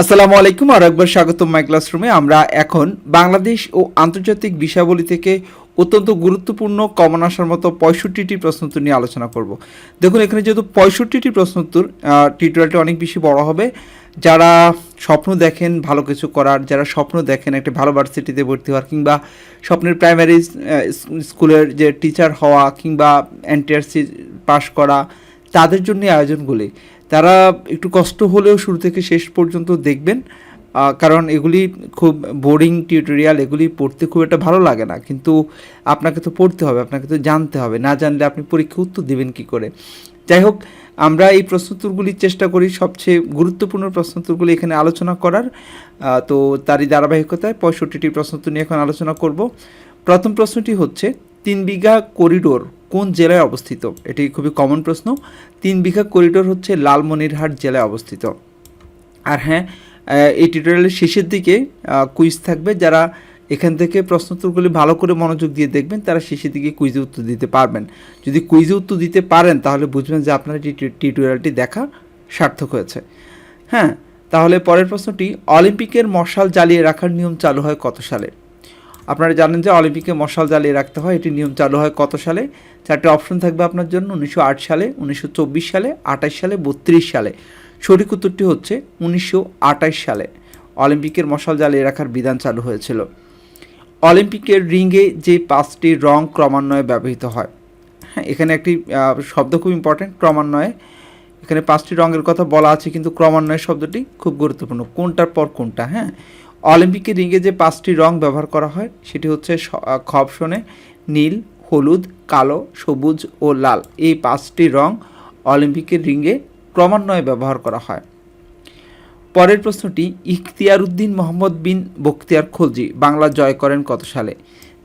আসসালামু আলাইকুম, আর একবার স্বাগতম মাই ক্লাসরুমে আমরা এখন বাংলাদেশ ও আন্তর্জাতিক বিষয়াবলী থেকে অত্যন্ত গুরুত্বপূর্ণ কমন আসার মতো পঁয়ষট্টিটি প্রশ্নোত্তর নিয়ে আলোচনা করব। দেখুন, এখানে যেহেতু পঁয়ষট্টিটি প্রশ্নোত্তর টিউটোরিয়ালটা অনেক বেশি বড় হবে। যারা স্বপ্ন দেখেন, ভালো কিছু করার, যারা স্বপ্ন দেখেন, একটা ভালো ভার্সিটিতে ভর্তি হওয়ার, কিংবা স্বপ্নের প্রাইমারি স্কুলের যে টিচার হওয়া, কিংবা এনটিআরসি পাশ করা, তাদের জন্য আয়োজনগুলি। তারা একটু কষ্ট হলেও শুরু থেকে শেষ পর্যন্ত দেখবেন। কারণ এগুলি খুব বোরিং টিউটোরিয়াল, এগুলি পড়তে খুব একটা ভালো লাগে না। কিন্তু আপনাকে তো পড়তে হবে, আপনাকে তো জানতে হবে। না জানলে আপনি পরীক্ষা উত্তর দেবেন কি করে? যাই হোক, আমরা এই প্রশ্নোত্তরগুলির চেষ্টা করি। সবচেয়ে গুরুত্বপূর্ণ প্রশ্নোত্তরগুলি এখানে আলোচনা করার। তো তারই ধারাবাহিকতায় পঁয়ষট্টিটি প্রশ্নোত্তর নিয়ে এখন আলোচনা করব। প্রথম প্রশ্নটি হচ্ছে, তিন বিঘা করিডোর কোন জেলায় অবস্থিত? এটি খুবই কমন প্রশ্ন। তিন বিঘা করিডোর হচ্ছে লালমনিরহাট জেলায় অবস্থিত। আর হ্যাঁ এই টিউটোরিয়ালের শেষের দিকে কুইজ থাকবে। যারা এখান থেকে প্রশ্নোত্তরগুলি ভালো করে মনোযোগ দিয়ে দেখবেন, তারা শেষের দিকে কুইজে উত্তর দিতে পারবেন। যদি কুইজে উত্তর দিতে পারেন, তাহলে বুঝবেন যে আপনার এই টিউ- টিউটোরিয়ালটি দেখা সার্থক হয়েছে। হ্যাঁ তাহলে পরের প্রশ্নটি, অলিম্পিকের মশাল জ্বালিয়ে রাখার নিয়ম চালু হয় কত সালে? আপনারা জানেন যে অলিম্পিকে মশাল জ্বালিয়ে রাখতে হয় এটি নিয়ম চালু হয় কত সালে? চারটে অপশন থাকবে আপনার জন্য, উনিশশো আট সালে, উনিশশো চব্বিশ সালে, আঠাশ সালে, বত্রিশ সালে। সঠিক উত্তরটি হচ্ছে উনিশশো সালে। অলিম্পিকের মশাল জ্বালিয়ে রাখার বিধান চালু হয়েছিল। অলিম্পিকের রিংয়ে যে পাঁচটি রং ক্রমান্বয়ে ব্যবহৃত হয়। হ্যাঁ এখানে একটি শব্দ খুব ইম্পর্ট্যান্ট ক্রমান্বয়ে। এখানে পাঁচটি রঙের কথা বলা আছে, কিন্তু ক্রমান্বয় শব্দটি খুব গুরুত্বপূর্ণ। কোনটার পর কোনটা হ্যাঁ? অলিম্পিকের রিঙে যে পাঁচটি রং ব্যবহার করা হয় সেটি হচ্ছে আহ, নীল হলুদ কালো সবুজ ও লাল। এই পাঁচটি রং অলিম্পিকের রিঙে ক্রমান্বয়ে ব্যবহার করা হয়। পরের প্রশ্নটি ইখতিয়ার উদ্দিন মোহাম্মদ বিন বখতিয়ার খলজি বাংলা জয় করেন কত সালে?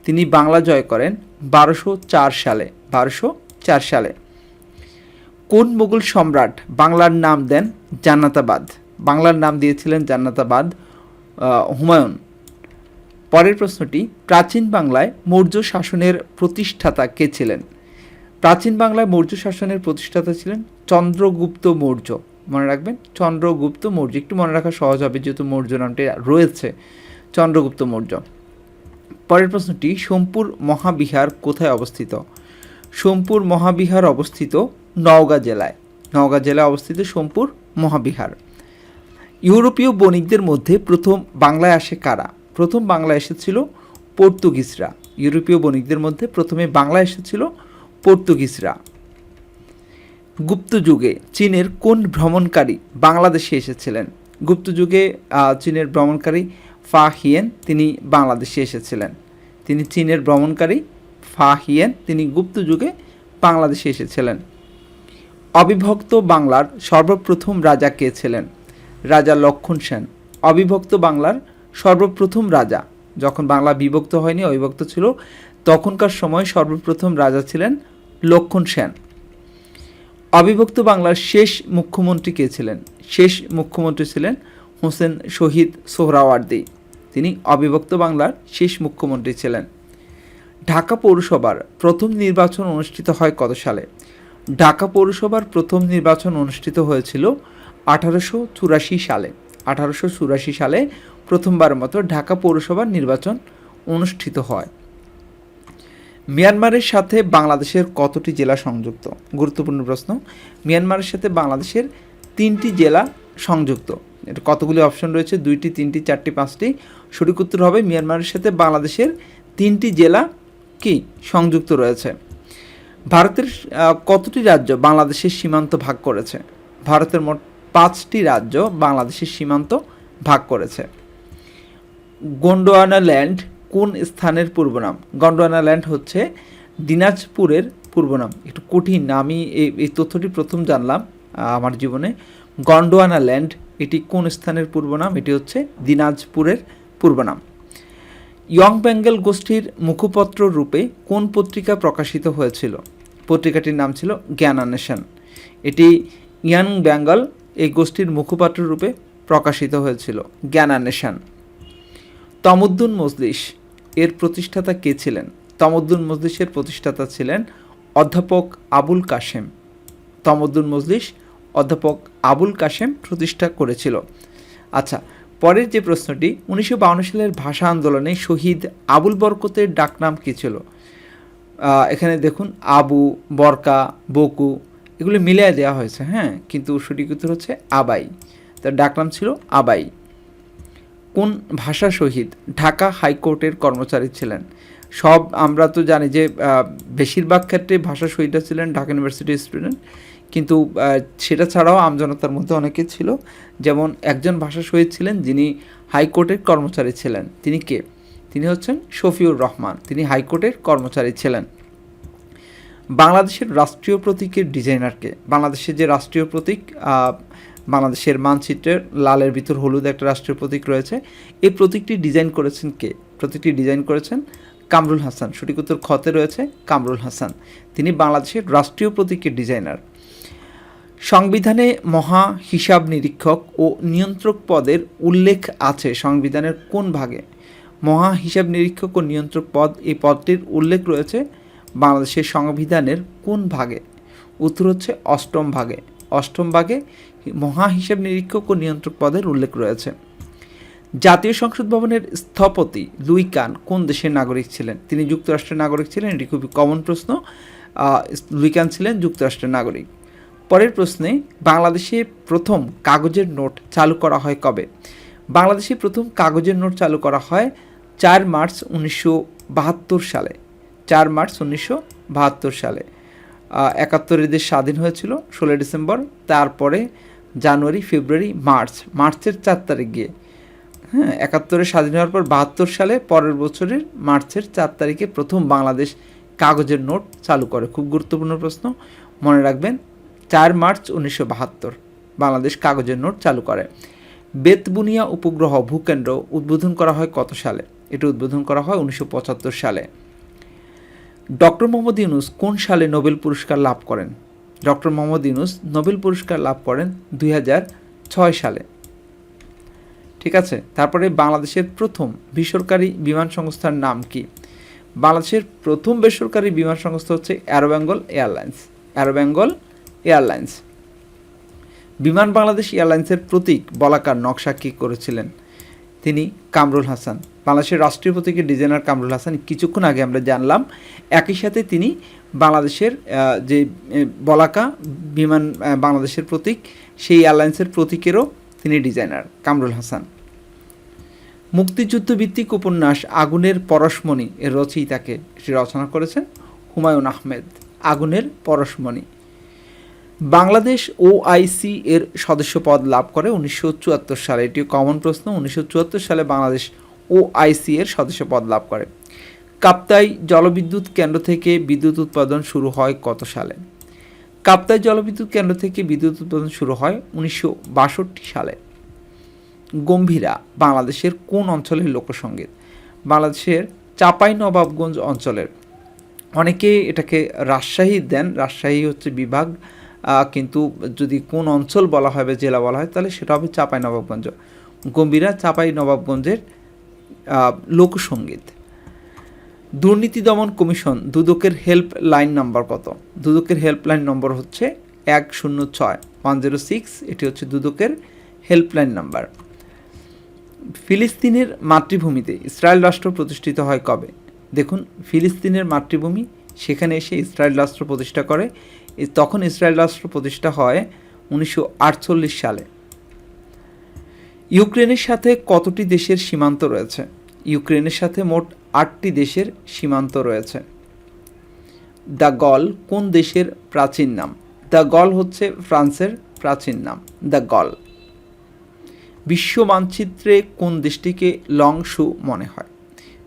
তিনি বাংলা জয় করেন বারোশো চার সালে বারোশো চার সালে। কোন মুঘল সম্রাট বাংলার নাম দেন জান্নাতাবাদ? বাংলার নাম দিয়েছিলেন জান্নাতাবাদ হুমায়ুন। পরের প্রশ্নটি, প্রাচীন বাংলায় মৌর্য শাসনের প্রতিষ্ঠাতা কে ছিলেন? প্রাচীন বাংলায় মৌর্য শাসনের প্রতিষ্ঠাতা ছিলেন চন্দ্রগুপ্ত মৌর্য। মনে রাখবেন, চন্দ্রগুপ্ত মৌর্য। একটু মনে রাখা সহজ হবে, যেহেতু মৌর্য নামটি রয়েছে, চন্দ্রগুপ্ত মৌর্য। পরের প্রশ্নটি, সোমপুর মহাবিহার কোথায় অবস্থিত? সোমপুর মহাবিহার অবস্থিত নওগাঁ জেলায়। নওগাঁ জেলায় অবস্থিত সোমপুর মহাবিহার। ইউরোপীয় বণিকদের মধ্যে প্রথম বাংলায় আসে কারা? প্রথম বাংলায় এসেছিল পর্তুগিজরা। ইউরোপীয় বণিকদের মধ্যে প্রথমে বাংলায় এসেছিল পর্তুগিজরা। গুপ্ত যুগে চীনের কোন ভ্রমণকারী বাংলাদেশে এসেছিলেন? গুপ্ত যুগে চীনের ভ্রমণকারী ফা হিয়েন, তিনি বাংলাদেশে এসেছিলেন। তিনি চীনের ভ্রমণকারী ফা হিয়েন, তিনি গুপ্ত যুগে বাংলাদেশে এসেছিলেন। অবিভক্ত বাংলার সর্বপ্রথম রাজা কে ছিলেন? রাজা লক্ষণ সেন, অবিভক্ত বাংলার সর্বপ্রথম রাজা। যখন বাংলা বিভক্ত হয়নি, অবিভক্ত ছিল, তখনকার সময় সর্বপ্রথম রাজা ছিলেন লক্ষণ সেন। অবিভক্ত বাংলার শেষ মুখ্যমন্ত্রী কে ছিলেন? শেষ মুখ্যমন্ত্রী ছিলেন হোসেন শহীদ সোহরাওয়ার্দী। তিনি অবিভক্ত বাংলার শেষ মুখ্যমন্ত্রী ছিলেন। ঢাকা পৌরসভার প্রথম নির্বাচন অনুষ্ঠিত হয় কত সালে? ঢাকা পৌরসভার প্রথম নির্বাচন অনুষ্ঠিত হয়েছিল আঠারোশো চুরাশি সালে, আঠারোশো চুরাশি সালে প্রথমবার মতো ঢাকা পৌরসভার নির্বাচন অনুষ্ঠিত হয়। মিয়ানমারের সাথে বাংলাদেশের কতটি জেলা সংযুক্ত? গুরুত্বপূর্ণ প্রশ্ন। মিয়ানমারের সাথে বাংলাদেশের তিনটি জেলা সংযুক্ত। এটা কতগুলি অপশন রয়েছে? দুইটি, তিনটি, চারটি, পাঁচটি। সঠিক উত্তর হবে মিয়ানমারের সাথে বাংলাদেশের তিনটি জেলা কি সংযুক্ত রয়েছে? ভারতের কতটি রাজ্য বাংলাদেশের সীমান্ত ভাগ করেছে? ভারতের মোট পাঁচটি রাজ্য বাংলাদেশের সীমান্ত ভাগ করেছে। গন্ডোয়ানা ল্যান্ড কোন স্থানের পূর্ব নাম গন্ডোয়ানা ল্যান্ড হচ্ছে দিনাজপুরের পূর্ব নাম একটু কঠিন, আমি এই তথ্যটি প্রথম জানলাম আমার জীবনে। গন্ডোয়ানা ল্যান্ড, এটি কোন স্থানের পূর্ব নাম এটি হচ্ছে দিনাজপুরের পূর্ব নাম ইয়ং বেঙ্গল গোষ্ঠীর মুখপত্র রূপে কোন পত্রিকা প্রকাশিত হয়েছিল? পত্রিকাটির নাম ছিল জ্ঞানান্বেষণ। এটি ইয়াং বেঙ্গল এই গোষ্ঠীর মুখপাত্র রূপে প্রকাশিত হয়েছিল জ্ঞানান্বেষণ। তমুদ্দুন মজলিস এর প্রতিষ্ঠাতা কে ছিলেন? তমুদ্দুন মজলিসের প্রতিষ্ঠাতা ছিলেন অধ্যাপক আবুল কাশেম। তমুদ্দুন মজলিস অধ্যাপক আবুল কাশেম প্রতিষ্ঠা করেছিল। আচ্ছা পরের যে প্রশ্নটি, উনিশশো সালের ভাষা আন্দোলনে শহীদ আবুল বরকতের ডাকনাম কী ছিল? এখানে দেখুন, আবু, বরকা, বকু এগুলো মিলিয়ে দেওয়া হয়েছে হ্যাঁ? কিন্তু সঠিক উত্তর হচ্ছে আবাই। তার ডাকনাম ছিল আবাই। কোন ভাষা শহীদ ঢাকা হাইকোর্টের কর্মচারী ছিলেন? সব আমরা তো জানি যে বেশিরভাগ ক্ষেত্রে ভাষা শহীদরা ছিলেন ঢাকা ইউনিভার্সিটির স্টুডেন্ট। কিন্তু সেটা ছাড়াও আমজনতার মধ্যে অনেকে ছিল। যেমন একজন ভাষা শহীদ ছিলেন যিনি হাইকোর্টের কর্মচারী ছিলেন। তিনি কে? তিনি হচ্ছেন শফিউর রহমান। তিনি হাইকোর্টের কর্মচারী ছিলেন। বাংলাদেশের রাষ্ট্রীয় প্রতীকের ডিজাইনারকে, বাংলাদেশের যে রাষ্ট্রীয় প্রতীক বাংলাদেশের মানচিত্রের লালের ভিতর হলুদ একটা রাষ্ট্রীয় প্রতীক রয়েছে। এই প্রতীকটি ডিজাইন করেছেন কে? প্রতীকটি ডিজাইন করেছেন কামরুল হাসান। সঠিক উত্তর খতে রয়েছে, কামরুল হাসান। তিনি বাংলাদেশের রাষ্ট্রীয় প্রতীকের ডিজাইনার। সংবিধানে মহা হিসাব নিরীক্ষক ও নিয়ন্ত্রক পদের উল্লেখ আছে সংবিধানের কোন ভাগে। মহা হিসাব নিরীক্ষক ও নিয়ন্ত্রক পদ, এই পদটির উল্লেখ রয়েছে বাংলাদেশের সংবিধানের কোন ভাগে? উত্তর হচ্ছে অষ্টম ভাগে। অষ্টম ভাগে মহা হিসাব নিরীক্ষক ও নিয়ন্ত্রক পদের উল্লেখ রয়েছে। জাতীয় সংসদ ভবনের স্থপতি লুই কান কোন দেশের নাগরিক ছিলেন? তিনি যুক্তরাষ্ট্রের নাগরিক ছিলেন, এটি খুবই কমন প্রশ্ন। লুই কান ছিলেন যুক্তরাষ্ট্রের নাগরিক। পরের প্রশ্নে, বাংলাদেশে প্রথম কাগজের নোট চালু করা হয় কবে? বাংলাদেশে প্রথম কাগজের নোট চালু করা হয় চার মার্চ উনিশশো বাহাত্তর সালে। চার মার্চ উনিশশো বাহাত্তর সালে। একাত্তরের দেশ স্বাধীন হয়েছিল, ষোলোই ডিসেম্বর, তারপরে জানুয়ারি, ফেব্রুয়ারি, মার্চ। মার্চের চার তারিখ গিয়ে। হ্যাঁ একাত্তরে স্বাধীন হওয়ার পর বাহাত্তর সালে পরের বছরের মার্চের চার তারিখে প্রথম বাংলাদেশ কাগজের নোট চালু করে। খুব গুরুত্বপূর্ণ প্রশ্ন। মনে রাখবেন, চার মার্চ উনিশশো বাহাত্তর বাংলাদেশ কাগজের নোট চালু করে। বেতবুনিয়া উপগ্রহ ভূকেন্দ্র উদ্বোধন করা হয় কত সালে? এটি উদ্বোধন করা হয় উনিশশো পঁচাত্তর সালে। ডক্টর মোহাম্মদ ইউনুস কোন সালে নোবেল পুরস্কার লাভ করেন? ডক্টর মোহাম্মদ ইউনুস নোবেল পুরস্কার লাভ করেন দুই ছয় সালে। ঠিক আছে, তারপরে বাংলাদেশের প্রথম বেসরকারি বিমান সংস্থার নাম কি? বাংলাদেশের প্রথম বেসরকারি বিমান সংস্থা হচ্ছে অ্যারোবেঙ্গল এয়ারলাইন্স অ্যারোবেঙ্গল এয়ারলাইন্স। বিমান বাংলাদেশ এয়ারলাইন্সের প্রতীক বলাকার নকশা কী করেছিলেন? তিনি কামরুল হাসান। বাংলাদেশের রাষ্ট্রীয় প্রতীকের ডিজাইনার কামরুল হাসান কিছুক্ষণ আগে আমরা জানলাম, একই সাথে তিনি বাংলাদেশের যে বলাকা বিমান বাংলাদেশের প্রতীক, সেই এয়ারলাইন্সের প্রতীকেরও তিনি ডিজাইনার কামরুল হাসান। মুক্তিযুদ্ধ ভিত্তিক উপন্যাস আগুনের পরশমণি এর রচয়িতাকে এটি রচনা করেছেন হুমায়ুন আহমেদ, আগুনের পরশমণি। বাংলাদেশ ওআইসি এর সদস্য পদ লাভ করে উনিশশো চুয়াত্তর সালে। এটি কমন প্রশ্ন, উনিশশো চুয়াত্তর সালে বাংলাদেশ ওআইসি এর সদস্য পদ লাভ করে। কাপ্তাই জলবিদ্যুৎ কেন্দ্র থেকে বিদ্যুৎ উৎপাদন শুরু হয় কত সালে? কাপ্তাই জলবিদ্যুৎ কেন্দ্র থেকে বিদ্যুৎ উৎপাদন শুরু হয় উনিশশো বাষট্টি সালে। গম্ভীরা, বাংলাদেশের কোন অঞ্চলের লোকসঙ্গীত বাংলাদেশের চাপাই নবাবগঞ্জ অঞ্চলের। অনেকে এটাকে রাজশাহী দেন। রাজশাহী হচ্ছে বিভাগ কিন্তু যদি কোন অঞ্চল বলা হবে জেলা বলা হয়, তাহলে সেটা হবে চাপাই নবাবগঞ্জ গম্ভীরা চাপাই নবাবগঞ্জের লোকসঙ্গীত দুর্নীতি দমন কমিশন দুদকের হেল্প লাইন নাম্বার কত? দুদকের হেল্পলাইন নম্বর হচ্ছে এক শূন্য ছয়, ওয়ান জিরো সিক্স, এটি হচ্ছে দুদকের হেল্পলাইন নাম্বার। ফিলিস্তিনের মাতৃভূমিতে ইসরায়েল রাষ্ট্র প্রতিষ্ঠিত হয় কবে? দেখুন, ফিলিস্তিনের মাতৃভূমি, সেখানে এসে ইসরায়েল রাষ্ট্র প্রতিষ্ঠা করে। তখন ইসরায়েল রাষ্ট্র প্রতিষ্ঠা হয় উনিশশো আটচল্লিশ সালে। ইউক্রেনের সাথে কতটি দেশের সীমান্ত রয়েছে? ইউক্রেনের সাথে মোট আটটি দেশের সীমান্ত রয়েছে। দ্য গল কোন দেশের প্রাচীন নাম? দ্য গল হচ্ছে ফ্রান্সের প্রাচীন নাম, দ্য গল। বিশ্ব মানচিত্রে কোন দেশটিকে লংশু মনে হয়?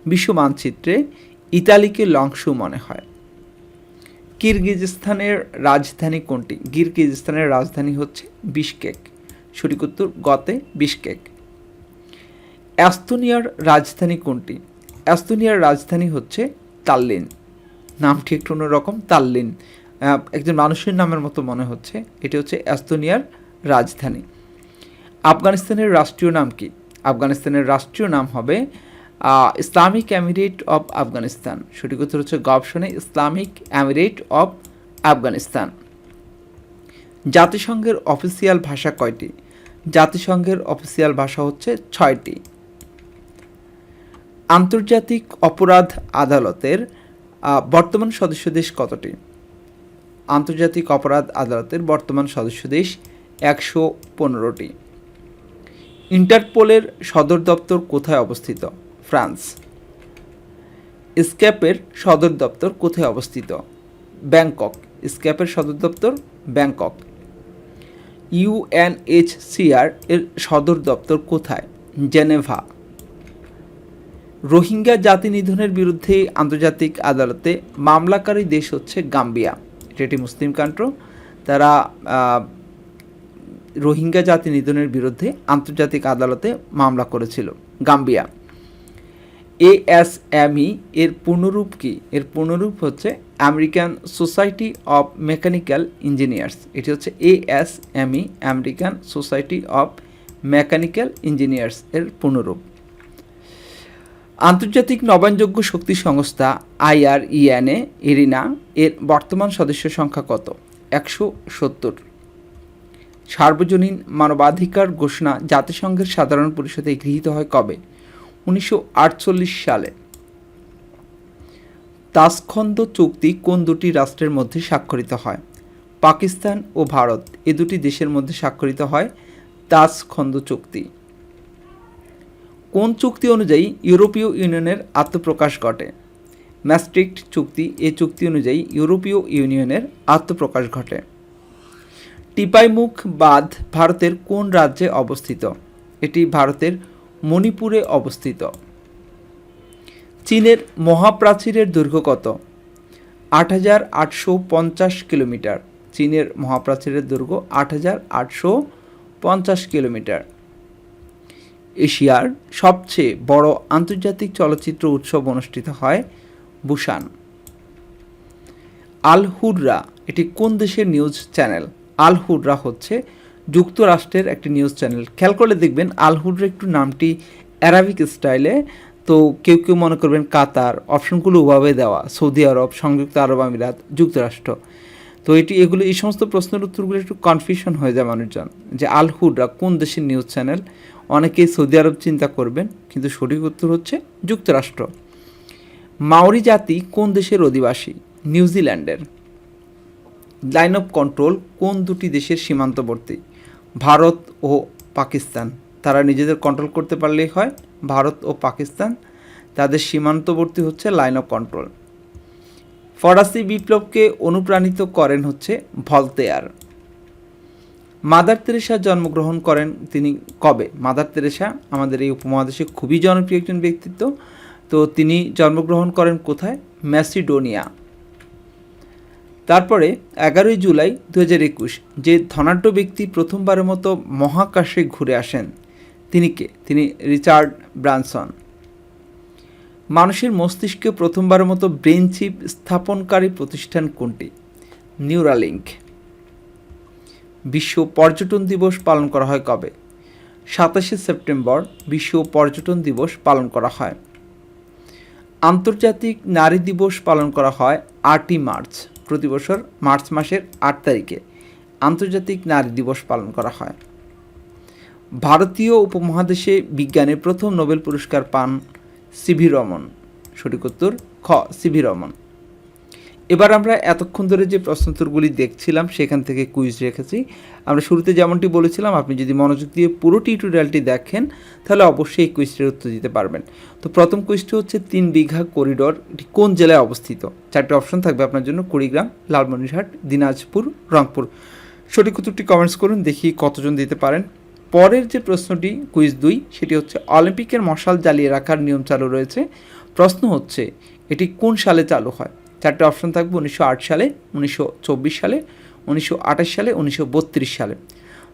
বিশ্ব মানচিত্রে ইতালিকে লংশু মনে হয়। কিরগিজস্তানের রাজধানী কোনটি? কিরগিজস্তানের রাজধানী হচ্ছে বিশকেক। সঠিক উত্তর গতে বিশকেক অ্যাস্তোনিয়ার রাজধানী কোনটি? অ্যাস্তোনিয়ার রাজধানী হচ্ছে তাল্লিন। নামটি একটু অন্যরকম, তাল্লিন। একজন মানুষের নামের মতো মনে হচ্ছে। এটি হচ্ছে অ্যাস্তোনিয়ার রাজধানী। আফগানিস্তানের রাষ্ট্রীয় নাম কি? আফগানিস্তানের রাষ্ট্রীয় নাম হবে ইসলামিক এমিরেট অফ আফগানিস্তান। সঠিক উত্তর হচ্ছে গবেষণে ইসলামিক এমিরেট অফ আফগানিস্তান। জাতিসংঘের অফিসিয়াল ভাষা কয়টি? জাতিসংঘের অফিসিয়াল ভাষা হচ্ছে ছয়টি। আন্তর্জাতিক অপরাধ আদালতের বর্তমান সদস্য দেশ কতটি? আন্তর্জাতিক অপরাধ আদালতের বর্তমান সদস্য দেশ একশো পনেরোটি। ইন্টারপোলের সদর দপ্তর কোথায় অবস্থিত? ফ্রান্স। স্ক্যাপের সদর দপ্তর কোথায় অবস্থিত? ব্যাংকক। স্ক্যাপের সদর দপ্তর ব্যাংকক। ইউএনএইচসিআর এর সদর দপ্তর কোথায়? জেনেভা। রোহিঙ্গা জাতি নিধনের বিরুদ্ধে আন্তর্জাতিক আদালতে মামলাকারী দেশ হচ্ছে গাম্বিয়া। এটি মুসলিম কান্ট্রি তারা রোহিঙ্গা জাতি নিধনের বিরুদ্ধে আন্তর্জাতিক আদালতে মামলা করেছিল গাম্বিয়া। এএসএমই এর পূর্ণরূপ কি? এর পূর্ণরূপ হচ্ছে American society of mechanical engineers. এটি হচ্ছে ASME American society of mechanical engineers এর পুনরূপ আন্তর্জাতিক নবায়নযোগ্য শক্তি সংস্থা আইআরইএনএ এরিনা এর বর্তমান সদস্য সংখ্যা কত? একশো সত্তর। সার্বজনীন মানবাধিকার ঘোষণা জাতিসংঘের সাধারণ পরিষদে গৃহীত হয় কবে? উনিশশো আটচল্লিশ সালে। তাসখন্দ চুক্তি কোন দুটি রাষ্ট্রের মধ্যে স্বাক্ষরিত হয়? পাকিস্তান ও ভারত, এ দুটি দেশের মধ্যে স্বাক্ষরিত হয় তাসখন্দ চুক্তি। কোন চুক্তি অনুযায়ী ইউরোপীয় ইউনিয়নের আত্মপ্রকাশ ঘটে? ম্যাস্ট্রিক্ট চুক্তি, এ চুক্তি অনুযায়ী ইউরোপীয় ইউনিয়নের আত্মপ্রকাশ ঘটে। টিপাইমুখ বাঁধ ভারতের কোন রাজ্যে অবস্থিত? এটি ভারতের মণিপুরে অবস্থিত। চীনের মহাপ্রাচীরের দৈর্ঘ্য কত? আট হাজার আটশো পঞ্চাশ কিলোমিটার। চীনের মহাপ্রাচীরের দৈর্ঘ্য আট হাজার আটশো পঞ্চাশ কিলোমিটার। এশিয়ার সবচেয়ে বড় আন্তর্জাতিক চলচ্চিত্র উৎসব অনুষ্ঠিত হয় বুসান আল হুররা এটি কোন দেশের নিউজ চ্যানেল? আল হুররা হচ্ছে যুক্তরাষ্ট্রের একটি নিউজ চ্যানেল। খেয়াল করলে দেখবেন আল একটু নামটি অ্যারাবিক স্টাইলে তো কেউ কেউ মনে করবেন কাতার, অপশনগুলো ওভাবে দেওয়া, সৌদি আরব, সংযুক্ত আরব আমিরাত, যুক্তরাষ্ট্র। তো এটি, এগুলো, এই সমস্ত প্রশ্নের উত্তরগুলো একটু কনফিউশন হয়ে যায় মানুষজন, যে আল হুররা কোন দেশের নিউজ চ্যানেল অনেকেই সৌদি আরব চিন্তা করবেন, কিন্তু সঠিক উত্তর হচ্ছে যুক্তরাষ্ট্র। মাওরি জাতি কোন দেশের অধিবাসী? নিউজিল্যান্ডের লাইন অফ কন্ট্রোল কোন দুটি দেশের সীমান্তবর্তী? ভারত ও পাকিস্তান। তারা নিজেদের কন্ট্রোল করতে পারলেই হয়। ভারত ও পাকিস্তান তাদের সীমান্তবর্তী হচ্ছে লাইন অফ কন্ট্রোল ফরাসি বিপ্লবকে অনুপ্রাণিত করেন হচ্ছে ভলতেয়ার। মাদার তেরেসা জন্মগ্রহণ করেন তিনি কবে? মাদার তেরেসা আমাদের এই উপমহাদেশে খুবই জনপ্রিয় একজন ব্যক্তিত্ব। তো তিনি জন্মগ্রহণ করেন কোথায়? ম্যাসিডোনিয়া। তারপরে এগারোই জুলাই দু হাজার একুশ যে ধনাঢ্য ব্যক্তি প্রথমবারের মতো মহাকাশে ঘুরে আসেন তিনি কে? তিনি রিচার্ড ব্রানসন। মানুষের মস্তিষ্কে প্রথমবারের মতো ব্রেন চিপ স্থাপনকারী প্রতিষ্ঠান কোনটি? নিউরালিঙ্ক বিশ্ব পর্যটন দিবস পালন করা হয় কবে? সাতাশে সেপ্টেম্বর বিশ্ব পর্যটন দিবস পালন করা হয়। আন্তর্জাতিক নারী দিবস পালন করা হয় আটই মার্চ, প্রতি বছর মার্চ মাসের আট তারিখে। আন্তর্জাতিক নারী দিবস পালন করা হয়। ভারতীয় উপমহাদেশে বিজ্ঞানে প্রথম নোবেল পুরস্কার পান সিভি রমন। সঠিক উত্তর, খ, সিভি রমন। এবার আমরা এতক্ষণ ধরে যে প্রশ্নোত্তরগুলি দেখছিলাম, সেখান থেকে কুইজ রেখেছি। আমরা শুরুতে যেমনটি বলেছিলাম, আপনি যদি মনোযোগ দিয়ে পুরো টিউটোরিয়ালটি দেখেন, তাহলে অবশ্যই এই কুইজটির উত্তর দিতে পারবেন। তো প্রথম কুইজটি হচ্ছে তিন বিঘা করিডোর, এটি কোন জেলায় অবস্থিত? চারটি অপশন থাকবে আপনার জন্য, কুড়িগ্রাম, লালমনিরহাট, দিনাজপুর, রংপুর। সঠিক উত্তরটি কমেন্টস করুন, দেখি কতজন দিতে পারেন। পরের যে প্রশ্নটি, কুইজ দুই, সেটি হচ্ছে অলিম্পিকের মশাল জ্বালিয়ে রাখার নিয়ম চালু রয়েছে। প্রশ্ন হচ্ছে, এটি কোন সালে চালু হয়? চারটে অপশন থাকবে, উনিশশো আট সালে, উনিশশো চব্বিশ সালে, উনিশশো আঠাশ সালে, উনিশশো বত্রিশ সালে।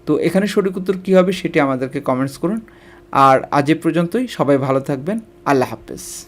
তো এখানে সঠিক উত্তর কী হবে সেটি আমাদেরকে কমেন্টস করুন। আর আজ এ পর্যন্তই, সবাই ভালো থাকবেন, আল্লাহ হাফেজ।